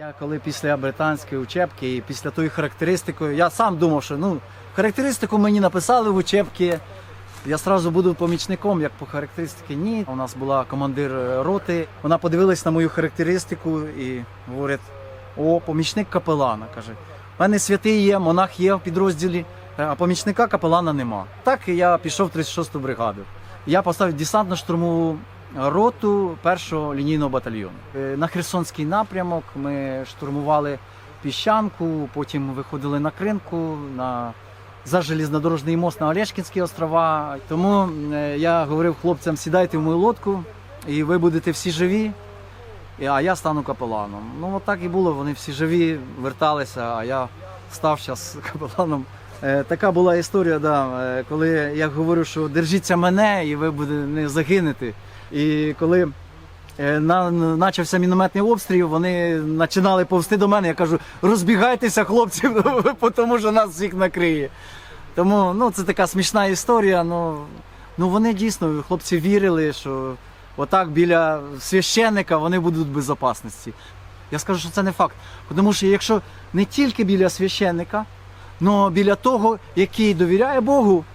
Я коли після британської учебки і після тої характеристики, я сам думав, що ну, характеристику мені написали в учебці. Я сразу буду помічником, як по характеристиці. Ні. У нас була командир е, роти. Вона подивилась на мою характеристику і говорить: о, помічник капелана. каже. У мене святий є, монах є в підрозділі, е, а помічника капелана нема. Так я пішов в 36-ту бригаду. Я поставив десантно-штурмову роту першого лінійного батальйону. Е, На Херсонський напрямок ми штурмували піщанку, потім виходили на кринку, на за железнодорожний мост на Олешкінські острова. Тому е, я говорив хлопцям, сідайте в мою лодку, і ви будете всі живі. А я стану капеланом. Ну от так і було. Вони всі живі, верталися, а я став зараз капеланом. Е, така була історія, да, е, коли я говорю, що держіться мене і ви буде не загинете. І коли е, на, начався мінометний обстріл, вони починали повсти до мене. Я кажу, розбігайтеся, хлопці, тому що нас всіх накриє. Тому ну, це така смішна історія. Ну, ну вони дійсно, хлопці вірили, що отак біля священника вони будуть в безпечності. Я скажу, що це не факт. Тому що якщо не тільки біля священника, але біля того, який довіряє Богу, е,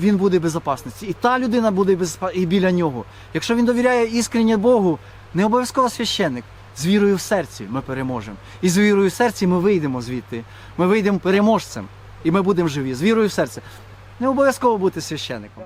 він буде в безпечності. І та людина буде і біля нього. Якщо він довіряє іскренні Богу, не обов'язково священник. З вірою в серці ми переможемо. І з вірою в серці ми вийдемо звідти. Ми вийдемо переможцем. І ми будемо живі. З вірою в серці. Не обов'язково бути священником.